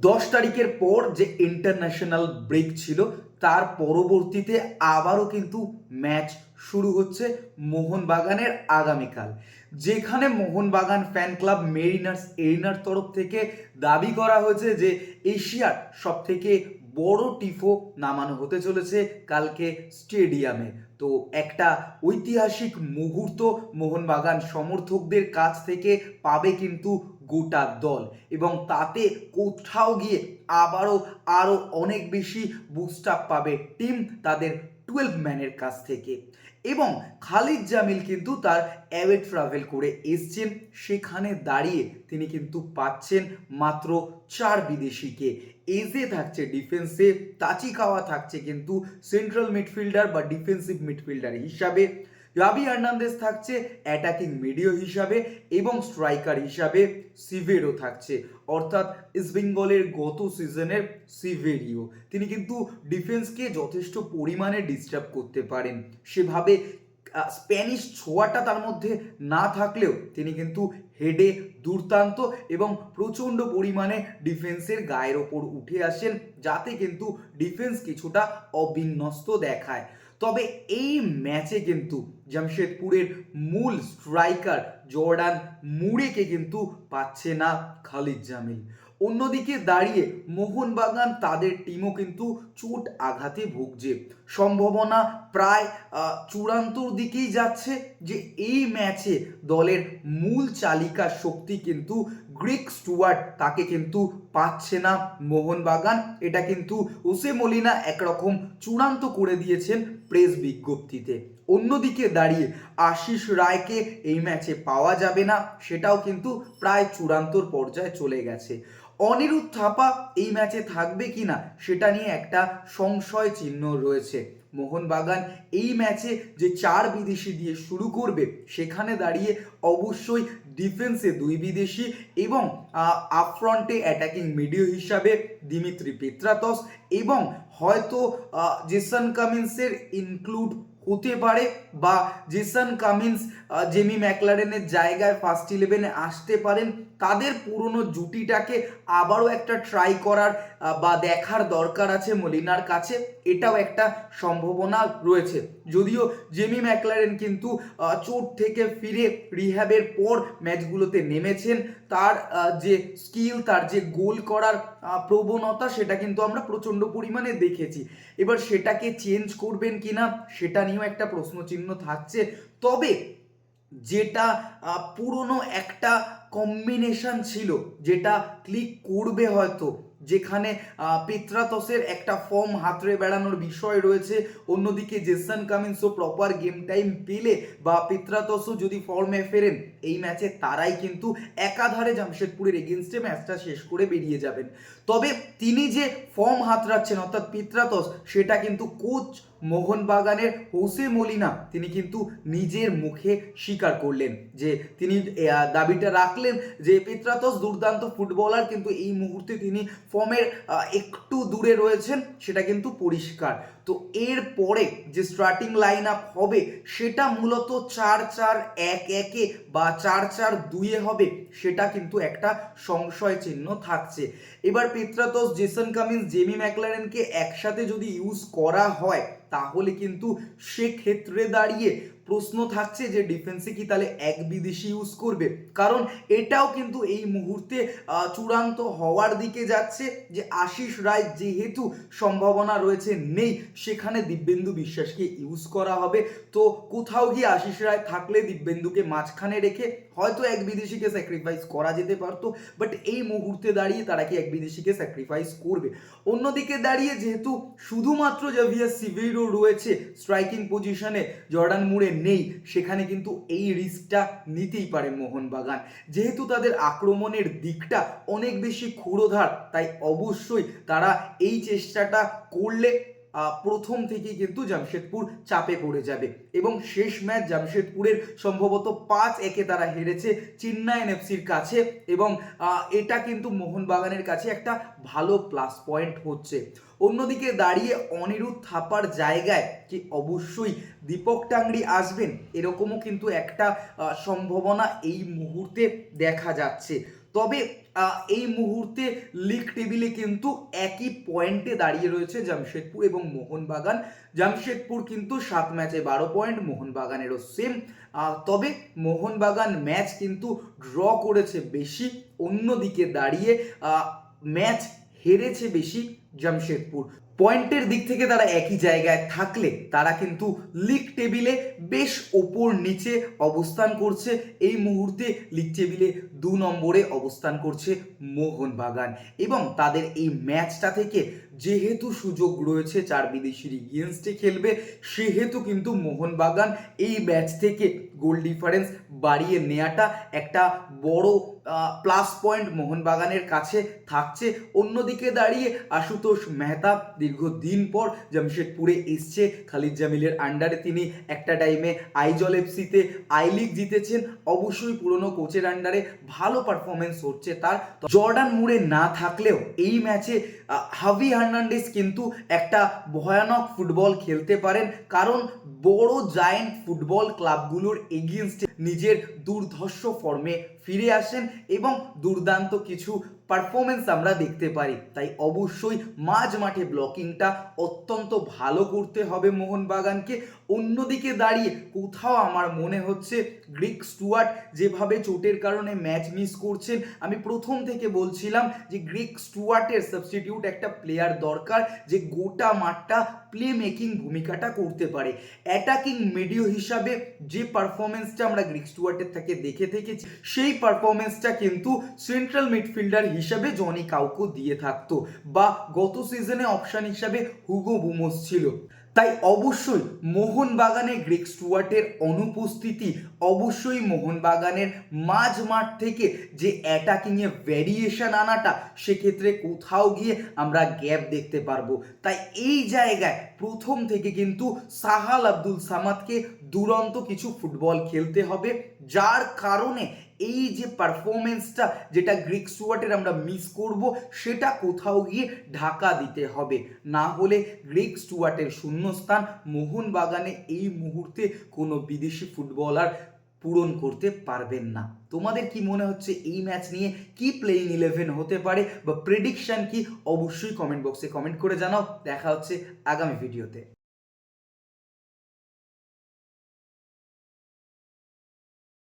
দশ তারিখের পর যে ইন্টারন্যাশনাল ব্রেক ছিল, তার পরবর্তীতে আবারও কিন্তু ম্যাচ শুরু হচ্ছে মোহনবাগানের আগামীকাল। যেখানে মোহনবাগান ফ্যান ক্লাব মেরিনার্স এরিনার তরফ থেকে দাবি করা হয়েছে যে এশিয়ার সব থেকে বড় টিফো নামানো হতে চলেছে কালকে স্টেডিয়ামে তো একটা ঐতিহাসিক মুহূর্ত মোহনবাগান সমর্থকদের কাছ থেকে পাবে কিন্তু গোটা দল এবং তাতে কোথাও গিয়ে আবারও আরও অনেক বেশি বুস্ট পাবে টিম তাদের টুয়েলভ ম্যানের কাছ থেকে। এবং খালিদ জামিল কিন্তু তার অ্যাওয়ে ট্রাভেল করে এসছেন। সেখানে দাঁড়িয়ে তিনি কিন্তু পাচ্ছেন মাত্র চার বিদেশিকে। এজে থাকছে ডিফেন্সে তাচিকাওয়া থাকছে কিন্তু সেন্ট্রাল মিডফিল্ডার বা ডিফেন্সিভ মিডফিল্ডার হিসাবে। রাবি হার্নান্দেজ থাকছে অ্যাটাকিং মিডিও হিসাবে এবং স্ট্রাইকার হিসাবে সিভেরও থাকছে। অর্থাৎ ইস্ট বেঙ্গলের গত সিজনের সিভেরিও তিনি কিন্তু ডিফেন্সকে যথেষ্ট পরিমাণে ডিস্টার্ব করতে পারেন। সেভাবে স্প্যানিশ ছোঁয়াটা তার মধ্যে না থাকলেও তিনি কিন্তু হেডে দুর্দান্ত এবং প্রচণ্ড পরিমাণে ডিফেন্সের গায়ের ওপর উঠে আসেন, যাতে কিন্তু ডিফেন্স কিছুটা অবিন্যস্ত দেখায়। তবে এই ম্যাচে কিন্তু জামশেদপুরের মূল স্ট্রাইকার জর্ডান মুড়েকে কিন্তু পাচ্ছে না খালিদ জামিল। অন্যদিকে দাঁড়িয়ে মোহনবাগান তাদের টিমও কিন্তু চোট আঘাতে ভুগছে। সম্ভাবনা প্রায় চূড়ান্তর দিকেই যাচ্ছে যে এই ম্যাচে দলের মূল চালিকা শক্তি কিন্তু গ্রিক স্টুয়ার্ট, তাকে কিন্তু পাচ্ছে না মোহনবাগান। এটা কিন্তু ওসে মলিনা একরকম চূড়ান্ত করে দিয়েছেন প্রেস বিজ্ঞপ্তিতে। অন্যদিকে দাঁড়িয়ে আশিস রায়কে এই ম্যাচে পাওয়া যাবে না, সেটাও কিন্তু প্রায় চূড়ান্তর পর্যায়ে চলে গেছে। অনিরুদ্ধ থাপা এই ম্যাচে থাকবে কিনা সেটা নিয়ে একটা সংশয় চিহ্ন রয়েছে। মোহনবাগান এই ম্যাচে যে চার বিদেশি দিয়ে শুরু করবে, সেখানে দাঁড়িয়ে অবশ্যই ডিফেন্সে দুই বিদেশি এবং আপফ্রন্টে অ্যাটাকিং মিডিও হিসাবে দিমিত্রি পেত্রাতস এবং হয়তো জেসন কামিন্সের ইনক্লুড হতে পারে বা জেসন কামিন্স জেমি ম্যাকলারেনের জায়গায় ফার্স্ট ইলেভেনে আসতে পারেন। তাদের পুরনো জুটিটাকে আবারও একটা ট্রাই করার বা দেখার দরকার আছে মলিনার কাছে। এটাও একটা সম্ভাবনা রয়েছে। যদিও জেমি ম্যাকলারেন কিন্তু চোট থেকে ফিরে রিহ্যাবের পর ম্যাচগুলোতে নেমেছেন। তার যে স্কিল, তার যে গোল করার প্রবণতা, সেটা কিন্তু আমরা প্রচণ্ড পরিমাণে দেখেছি। এবার সেটাকে চেঞ্জ করবেন কিনা, সেটা নিয়েও একটা প্রশ্নচিহ্ন থাকছে। তবে যেটা পুরনো একটা কম্বিনেশন ছিল, যেটা ক্লিক করবে হয়তো যেখানে পেত্রাতসের একটা ফর্ম হাতড়ে বেড়ানোর বিষয় রয়েছে। অন্যদিকে জেসন কামিন্সও প্রপার গেম টাইম পেলে বা পিত্রাতসও যদি ফর্মে ফেরেন, এই ম্যাচে তারাই কিন্তু একাধারে জামশেদপুরের এগেনস্টে ম্যাচটা শেষ করে বেরিয়ে যাবেন। তবে তিনি যে ফর্ম হাতড়াচ্ছেন, অর্থাৎ পিত্রাতস, সেটা কিন্তু কোচ মোহনবাগানের হোসে মলিনা, তিনি কিন্তু নিজের মুখে স্বীকার করলেন যে তিনি দাবিটা রাখলেন যে পিত্রাতস দুর্দান্ত ফুটবলার, কিন্তু এই মুহূর্তে তিনি ফর্মের একটু দূরে রয়েছেন, সেটা কিন্তু পরিষ্কার। তো এর পরে যে স্টার্টিং লাইন আপ হবে, সেটা মূলত চার চার এক একে বা চার চার দুইয়ে হবে, সেটা কিন্তু একটা সংশয় চিহ্ন থাকছে। এবার পিত্রাতস জেসন কামিন্স, জেমি ম্যাকলারেনকে একসাথে যদি ইউজ করা হয় তাহলে কিন্তু সেক্ষেত্রে দাঁড়িয়ে প্রশ্ন থাকছে যে ডিফেন্সে কি তাহলে এক বিদেশি ইউজ করবে? কারণ এটাও কিন্তু এই মুহূর্তে চূড়ান্ত হওয়ার দিকে যাচ্ছে যে আশিস রায় যেহেতু সম্ভাবনা রয়েছে নেই, সেখানে দিব্যেন্দু বিশ্বাসকে ইউজ করা হবে। তো কোথাও গিয়ে আশিস রায় থাকলে দিব্যেন্দুকে মাঝখানে রেখে হয়তো এক বিদেশিকে স্যাক্রিফাইস করা যেতে পারতো বাট এই মুহূর্তে দাঁড়িয়ে তারা কি এক বিদেশিকে স্যাক্রিফাইস করবে? অন্যদিকে দাঁড়িয়ে যেহেতু শুধুমাত্র জাভিয়ার সিভেইরো রয়েছে স্ট্রাইকিং পজিশনে জর্ডান মুরে নেই, সেখানে কিন্তু এই রিস্কটা নিতেই পারে মোহনবাগান। যেহেতু তাদের আক্রমণের দিকটা অনেক বেশি ক্ষুরোধার, তাই অবশ্যই তারা এই চেষ্টাটা করলে প্রথম থেকেই কিন্তু জামশেদপুর চাপে পড়ে যাবে। এবং শেষ ম্যাচ জামশেদপুরের সম্ভবত পাঁচ একে তারা হেরেছে চেন্নাই এনএফসির কাছে এবং এটা কিন্তু মোহনবাগানের কাছে একটা ভালো প্লাস পয়েন্ট হচ্ছে। অন্যদিকে দাঁড়িয়ে অনিরুদ্ধ থাপার জায়গায় কি অবশ্যই দীপক টাংরি আসবেন, এরকমও কিন্তু একটা সম্ভাবনা এই মুহূর্তে দেখা যাচ্ছে। তবে এই মুহূর্তে লিগ টেবিলে কিন্তু একই পয়েন্টে দাঁড়িয়ে রয়েছে জামশেদপুর এবং মোহনবাগান। জামশেদপুর কিন্তু সাত ম্যাচে বারো পয়েন্ট মোহনবাগানেরও সেম তবে মোহনবাগান ম্যাচ কিন্তু ড্র করেছে বেশি। অন্যদিকে দাঁড়িয়ে ম্যাচ হেরেছে বেশি জামশেদপুর। পয়েন্টের দিক থেকে তারা একই জায়গায় থাকলে তারা কিন্তু লিগ টেবিলে বেশ ওপর নিচে অবস্থান করছে। এই মুহূর্তে লিগ টেবিলে দু নম্বরে অবস্থান করছে মোহনবাগান এবং তাদের এই ম্যাচটা থেকে যেহেতু সুযোগ রয়েছে চার বিদেশির এগেনস্টে খেলবে, সেহেতু কিন্তু মোহনবাগান এই ম্যাচ থেকে গোল ডিফারেন্স বাড়িয়ে নেওয়াটা একটা বড় প্লাস পয়েন্ট মোহনবাগানের কাছে থাকছে। অন্যদিকে দাঁড়িয়ে আশুতোষ মেহতা দীর্ঘদিন পর জামশেদপুরে এসছে। খালিদ জামিলের আন্ডারে তিনি একটা টাইমে আইজল এফসিতে আই লিগ জিতেছেন। অবশ্যই পুরনো কোচের আন্ডারে ভালো পারফরমেন্স হচ্ছে তার। জর্ডান মুরে না থাকলেও এই ম্যাচে হাভি হার্নান্ডেস কিন্তু একটা ভয়ানক ফুটবল খেলতে পারেন। কারণ বড় জায়েন্ট ফুটবল ক্লাবগুলোর এগেনস্টে নিজের দুর্ধর্ষ ফর্মে ফিরে আসেন এবং দুর্দান্ত কিছু পারফরমেন্স আমরা দেখতে পারি। তাই অবশ্যই মাঝ মাঠে ব্লকিংটা অত্যন্ত ভালো করতে হবে মোহনবাগানকে। অন্যদিকে দাঁড়িয়ে কোথাও আমার মনে হচ্ছে গ্রিক স্টুয়ার্ট যেভাবে চোটের কারণে ম্যাচ মিস করছেন, আমি প্রথম থেকে বলছিলাম যে গ্রিক স্টুয়ার্টের সাবস্টিটিউট একটা প্লেয়ার দরকার যে গোটা মাঠটা প্লে মেকিং ভূমিকাটা করতে পারে। অ্যাটাকিং মিডিও হিসাবে যে পারফরমেন্সটা আমরা গ্রিক স্টুয়ার্টের থেকে দেখে থেকেছি, সেই পারফরমেন্সটা কিন্তু সেন্ট্রাল মিডফিল্ডার হিসাবে জনি কাউকে দিয়ে থাকতো বা গত সিজনে অপশন হিসাবে হুগো বুমোস ছিল। তাই অবশ্যই মোহনবাগানে গ্রেক স্টুয়ার্টের অনুপস্থিতি, অবশ্যই মোহনবাগানের মাঝ মাঠ থেকে যে অ্যাটাকিংয়ে ভ্যারিয়েশন আনাটা, সেক্ষেত্রে কোথাও গিয়ে আমরা গ্যাপ দেখতে পারব। তাই এই জায়গায় প্রথম থেকে কিন্তু সাহাল আব্দুল সামাদকে দুরন্ত কিছু ফুটবল খেলতে হবে, যার কারণে এই যে পারফরমেন্সটা যেটা গ্রিক স্টুয়ার্টের আমরা মিস করব, সেটা কোথাও গিয়ে ঢাকা দিতে হবে। না হলে গ্রিক স্টুয়ার্টের শূন্যস্থান মোহনবাগানে এই মুহূর্তে কোনো বিদেশি ফুটবলার পূরণ করতে পারবেন না। তোমাদের কি মনে হচ্ছে এই ম্যাচ নিয়ে কি প্লেইং ইলেভেন হতে পারে বা প্রেডিকশন কি? অবশ্যই কমেন্ট বক্সে কমেন্ট করে জানাও। দেখা হচ্ছে আগামী ভিডিওতে